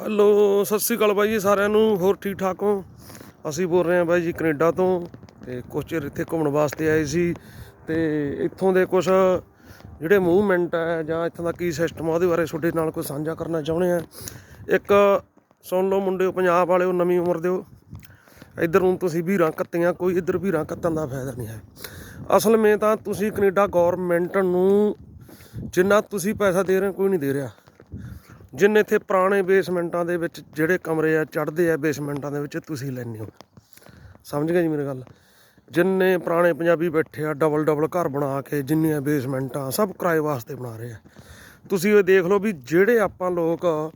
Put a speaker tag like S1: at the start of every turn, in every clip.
S1: Hello Sat Sri ਅਕਾਲ ਬਾਈ ਜੀ ਸਾਰਿਆਂ ਨੂੰ ਹੋਰ ਠੀਕ ਠਾਕ ਹੋ? ਅਸੀਂ ਬੋਲ ਰਹੇ ਹਾਂ ਬਾਈ ਜੀ ਕੈਨੇਡਾ ਤੋਂ ਤੇ ਕੁਛ ਚਿਰ ਇੱਥੇ ਘੁੰਮਣ ਵਾਸਤੇ ਆਏ ਸੀ ਤੇ ਇੱਥੋਂ ਦੇ ਕੁਝ ਜਿਹੜੇ ਮੂਵਮੈਂਟ ਹੈ ਜਾਂ ਇੱਥੋਂ ਦਾ ਕੀ ਸਿਸਟਮ ਆ ਉਹਦੇ ਬਾਰੇ ਤੁਹਾਡੇ ਨਾਲ ਕੋਈ ਸਾਂਝਾ ਕਰਨਾ ਚਾਹੁੰਦੇ ਆ ਇੱਕ ਸੁਣ ਲਓ ਮੁੰਡਿਓ ਪੰਜਾਬ ਵਾਲਿਓ ਨਵੀਂ ਉਮਰ ਦਿਓ। ਇੱਧਰ ਨੂੰ ਤੁਸੀਂ ਵੀਰਾਂ ਕੱਤੀਆਂ ਕੋਈ ਇੱਧਰ ਵੀਰਾਂ ਕੱਤਣ ਦਾ ਫਾਇਦਾ ਨਹੀਂ ਹੈ। ਅਸਲ ਵਿੱਚ ਤਾਂ ਤੁਸੀਂ ਕੈਨੇਡਾ ਗਵਰਨਮੈਂਟ ਨੂੰ ਜਿੰਨਾ ਤੁਸੀਂ ਪੈਸਾ ਦੇ ਰਹੇ ਹੋ, ਕੋਈ ਨਹੀਂ ਦੇ ਰਿਹਾ। ਜਿੰਨੇ ਇੱਥੇ ਪੁਰਾਣੇ ਬੇਸਮੈਂਟਾਂ ਦੇ ਵਿੱਚ ਜਿਹੜੇ ਕਮਰੇ ਆ, ਚੜ੍ਹਦੇ ਆ ਬੇਸਮੈਂਟਾਂ ਦੇ ਵਿੱਚ ਤੁਸੀਂ ਲੈਂਦੇ ਹੋ। ਸਮਝ ਗਏ ਜੀ ਮੇਰੀ ਗੱਲ? ਜਿੰਨੇ ਪੁਰਾਣੇ ਪੰਜਾਬੀ ਬੈਠੇ ਆ ਡਬਲ ਡਬਲ ਘਰ ਬਣਾ ਕੇ ਜਿੰਨੀਆਂ ਬੇਸਮੈਂਟਾਂ ਸਭ ਕਿਰਾਏ ਵਾਸਤੇ ਬਣਾ ਰਹੇ ਆ। ਤੁਸੀਂ ਇਹ ਦੇਖ ਲਓ ਵੀ ਜਿਹੜੇ ਆਪਾਂ ਲੋਕ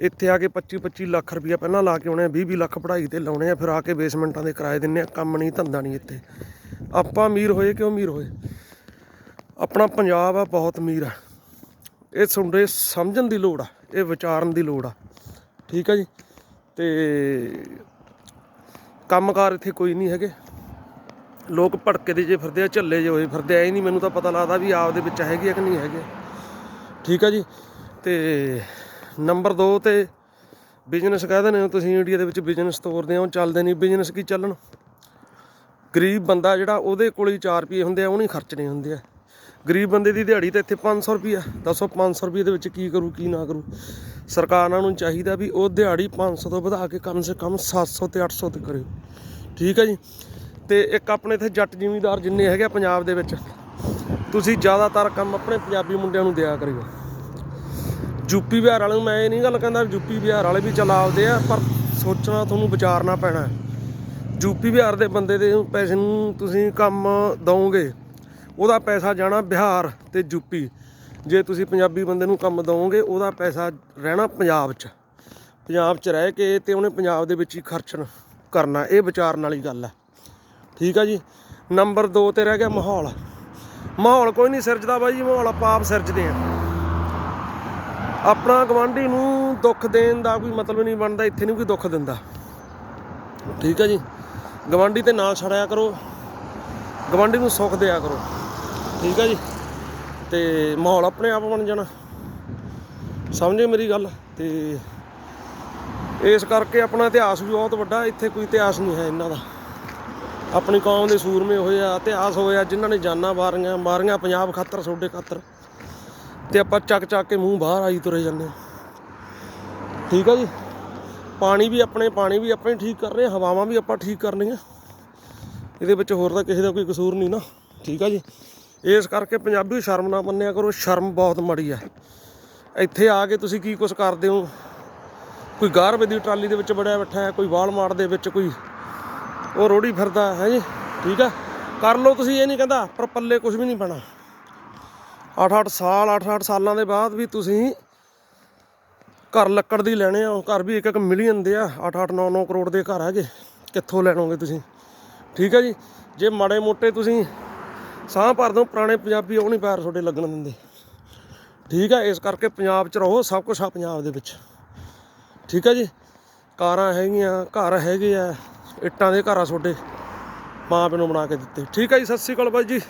S1: ਇੱਥੇ ਆ ਕੇ 25 25 ਲੱਖ ਰੁਪਇਆ ਪਹਿਲਾਂ ਲਾ ਕੇ ਆਉਣੇ ਆ 20 20 ਲੱਖ ਪੜ੍ਹਾਈ ਤੇ ਲਾਉਣੇ ਆ, ਫਿਰ ਆ ਕੇ ਬੇਸਮੈਂਟਾਂ ਦੇ ਕਿਰਾਏ ਦਿੰਨੇ ਆ, ਕੰਮ ਨਹੀਂ, ਧੰਦਾ ਨਹੀਂ ਇੱਥੇ। ਆਪਾਂ ਅਮੀਰ ਹੋਏ ਕਿਉਂ ਅਮੀਰ ਹੋਏ? ਆਪਣਾ ਪੰਜਾਬ ਆ, ਬਹੁਤ ਅਮੀਰ ਆ। ਇਹ ਸੁਣਦੇ ਸਮਝਣ ਦੀ ਲੋੜ ਆ। ਇਹ ਵਿਚਾਰਨ ਦੀ ਲੋੜ ਆ। ਠੀਕ ਆ ਜੀ? ਤੇ ਕੰਮਕਾਰ ਇੱਥੇ ਕੋਈ ਨਹੀਂ ਹੈਗੇ। ਲੋਕ ਭੜਕੇ ਦੇ ਜੇ ਫਿਰਦੇ ਆ, ਝੱਲੇ ਜੇ ਹੋਏ ਫਿਰਦੇ ਆ, ਇਹ ਨਹੀਂ ਮੈਨੂੰ ਤਾਂ ਪਤਾ ਲੱਗਦਾ ਵੀ ਆਪ ਦੇ ਵਿੱਚ ਹੈਗੇ ਆ ਕਿ ਨਹੀਂ ਹੈਗੇ। ਠੀਕ ਆ ਜੀ? ਤੇ ਨੰਬਰ 2 ਤੇ ਬਿਜ਼ਨਸ ਕਹਿ ਦਿੰਦੇ ਹੋ ਤੁਸੀਂ ਇੰਡੀਆ ਦੇ ਵਿੱਚ ਬਿਜ਼ਨਸ ਤੋਰਦੇ ਹੋ, ਚੱਲਦੇ ਨਹੀਂ ਬਿਜ਼ਨਸ ਕੀ ਚੱਲਣ? ਗਰੀਬ ਬੰਦਾ ਜਿਹੜਾ ਉਹਦੇ ਕੋਲ ਹੀ 4 ਰੁਪਏ ਹੁੰਦੇ ਆ ਉਹ ਨਹੀਂ ਖਰਚਣੇ ਹੁੰਦੇ ਆ। ਗਰੀਬ ਬੰਦੇ ਦੀ ਦਿਹਾੜੀ ਤਾਂ ਇੱਥੇ 500 ਰੁਪਿਆ ਦੱਸੋ 500 ਰੁਪਏ ਦੇ ਵਿੱਚ ਕੀ ਕਰੂ, ਕੀ ਨਾ ਕਰੂ? ਸਰਕਾਰਾਂ ਨੂੰ ਚਾਹੀਦਾ ਵੀ ਉਹ ਦਿਹਾੜੀ 500 ਤੋਂ ਵਧਾ ਕੇ ਕਮ ਸੇ ਕਮ 700 ਤੇ 800 ਤੇ ਕਰਿਓ ਠੀਕ ਹੈ ਜੀ? ਤੇ ਇੱਕ ਆਪਣੇ ਇੱਥੇ ਜੱਟ ਜ਼ਿਮੀਂਦਾਰ ਜਿੰਨੇ ਹੈਗੇ ਆ ਪੰਜਾਬ ਦੇ ਵਿੱਚ, ਤੁਸੀਂ ਜ਼ਿਆਦਾਤਰ ਕੰਮ ਆਪਣੇ ਪੰਜਾਬੀ ਮੁੰਡਿਆਂ ਨੂੰ ਦਿਆ ਕਰਿਓ। ਯੂਪੀ ਬਿਹਾਰ ਵਾਲਿਆਂ ਨੂੰ ਮੈਂ ਇਹ ਨਹੀਂ ਗੱਲ ਕਹਿੰਦਾ ਯੂਪੀ ਬਿਹਾਰ ਵਾਲੇ ਵੀ ਚਲਾ ਚਲਾਉਂਦੇ ਆ, ਪਰ ਸੋਚਣਾ ਤੁਹਾਨੂੰ ਵਿਚਾਰਨਾ ਪੈਣਾ ਯੂਪੀ ਬਿਹਾਰ ਦੇ ਬੰਦੇ ਦੇ ਪੈਸੇ ਨੂੰ ਤੁਸੀਂ ਕੰਮ ਦਵੋਗੇ ਉਹਦਾ ਪੈਸਾ ਜਾਣਾ ਬਿਹਾਰ ਤੇ ਯੂਪੀ ਜੇ ਤੁਸੀਂ ਪੰਜਾਬੀ ਬੰਦੇ ਨੂੰ ਕੰਮ ਦਵੋਗੇ, ਉਹਦਾ ਪੈਸਾ ਰਹਿਣਾ ਪੰਜਾਬ 'ਚ। ਪੰਜਾਬ 'ਚ ਰਹਿ ਕੇ ਤੇ ਉਹਨੇ ਪੰਜਾਬ ਦੇ ਵਿੱਚ ਹੀ ਖਰਚਣ ਕਰਨਾ, ਇਹ ਵਿਚਾਰਨ ਵਾਲੀ ਗੱਲ ਹੈ। ਠੀਕ ਆ ਜੀ? ਨੰਬਰ 2 ਤੇ ਰਹਿ ਗਿਆ ਮਾਹੌਲ। ਮਾਹੌਲ ਕੋਈ ਨਹੀਂ ਸਿਰਜਦਾ ਬਾਈ ਜੀ, ਮਾਹੌਲ ਆਪਾਂ ਆਪ ਸਿਰਜਦੇ ਆ ਆਪਣਾ ਗਵਾਂਢੀ ਨੂੰ ਦੁੱਖ ਦੇਣ ਦਾ ਕੋਈ ਮਤਲਬ ਨਹੀਂ ਬਣਦਾ, ਇੱਥੇ ਨਹੀਂ ਕੋਈ ਦੁੱਖ ਦਿੰਦਾ। ਠੀਕ ਹੈ ਜੀ? ਗਵਾਂਢੀ ਤੇ ਨਾ ਛੜਿਆ ਕਰੋ। ਗਵਾਂਢੀ ਨੂੰ ਸੁੱਖ ਦਿਆ ਕਰੋ। ਠੀਕ ਆ ਜੀ? ਤੇ ਮਾਹੌਲ ਆਪਣੇ ਆਪ ਬਣ ਜਾਣਾ। ਸਮਝੇ ਮੇਰੀ ਗੱਲ? ਤੇ ਇਸ ਕਰਕੇ ਆਪਣਾ ਇਤਿਹਾਸ ਵੀ ਬਹੁਤ ਵੱਡਾ ਇੱਥੇ ਕੋਈ ਇਤਿਹਾਸ ਨਹੀਂ ਹੈ ਇਹਨਾਂ ਦਾ। ਆਪਣੀ ਕੌਮ ਦੇ ਸੂਰਮੇ ਹੋਏ ਆ ਇਤਿਹਾਸ ਹੋਇਆ ਜਿਨ੍ਹਾਂ ਨੇ ਜਾਨਾਂ ਮਾਰੀਆਂ ਮਾਰੀਆਂ ਪੰਜਾਬ ਖਾਤਰ ਸੋਡੇ ਖਾਤਰ। ਤੇ ਆਪਾਂ ਚੱਕ ਚੱਕ ਕੇ ਮੂੰਹ ਬਾਹਰ ਆਈ ਤੁਰੇ ਜਾਂਦੇ ਹਾਂ। ਠੀਕ ਆ ਜੀ? ਪਾਣੀ ਵੀ ਆਪਣੇ ਪਾਣੀ ਵੀ ਆਪਣੇ ਠੀਕ ਕਰ ਰਹੇ ਹਾਂ, ਹਵਾਵਾਂ ਵੀ ਆਪਾਂ ਠੀਕ ਕਰਨੀਆਂ। ਇਹਦੇ ਵਿੱਚ ਹੋਰ ਤਾਂ ਕਿਸੇ ਦਾ ਕੋਈ ਕਸੂਰ ਨਹੀਂ ਨਾ। ਠੀਕ ਆ ਜੀ? ਇਸ ਕਰਕੇ ਪੰਜਾਬੀ ਸ਼ਰਮ ਨਾ ਮੰਨਿਆ ਕਰੋ, ਸ਼ਰਮ ਬਹੁਤ ਮੜੀ ਆ। ਇੱਥੇ ਆ ਕੇ ਤੁਸੀਂ ਕੀ ਕੁਝ ਕਰਦੇ ਹੋ? ਕੋਈ ਗਾਰਵੇ ਦੀ ਟਰਾਲੀ ਦੇ ਵਿੱਚ ਬੜਿਆ ਬੈਠਾ ਹੈ, ਕੋਈ ਵਾਲਮਾਰਟ ਦੇ ਵਿੱਚ ਕੋਈ ਉਹ ਰੋੜੀ ਫਿਰਦਾ ਹੈ ਜੀ? ਠੀਕ ਆ? ਕਰ ਲਓ ਤੁਸੀਂ, ਇਹ ਨਹੀਂ ਕਹਿੰਦਾ, ਪਰ ਪੱਲੇ ਕੁਝ ਵੀ ਨਹੀਂ ਪੈਣਾ। 8-8 ਸਾਲ 8-8 ਸਾਲਾਂ ਦੇ ਬਾਅਦ ਵੀ ਤੁਸੀਂ ਘਰ ਲੱਕੜ ਦੀ ਲੈਣੇ ਆ ਘਰ ਵੀ ਇੱਕ ਇੱਕ ਮਿਲੀਅਨ ਦੇ ਆ 8-8 9-9 ਕਰੋੜ ਦੇ ਘਰ ਹੈਗੇ। ਕਿੱਥੋਂ ਲੈਣੋਗੇ ਤੁਸੀਂ? ਠੀਕ ਹੈ ਜੀ? ਜੇ ਮਾੜੇ ਮੋਟੇ ਤੁਸੀਂ ਸਾਹ ਭਰ ਦੋ ਪੁਰਾਣੇ ਪੰਜਾਬੀ ਉਹ ਨਹੀਂ ਪੈਰ ਤੁਹਾਡੇ ਲੱਗਣ ਦਿੰਦੇ। ਠੀਕ ਹੈ ਇਸ ਕਰਕੇ ਪੰਜਾਬ 'ਚ ਰਹੋ, ਸਭ ਕੁਝ ਆ ਪੰਜਾਬ ਦੇ ਵਿੱਚ। ਠੀਕ ਹੈ ਜੀ? ਕਾਰਾਂ ਹੈਗੀਆਂ, ਘਰ ਹੈਗੇ ਆ, ਇੱਟਾਂ ਦੇ ਘਰ ਆ ਤੁਹਾਡੇ। ਮਾਂ ਪਿਓ ਨੂੰ ਬਣਾ ਕੇ ਦਿੱਤੇ। ਠੀਕ ਹੈ ਜੀ, ਸਤਿ ਸ਼੍ਰੀ ਅਕਾਲ ਬਾਈ ਜੀ।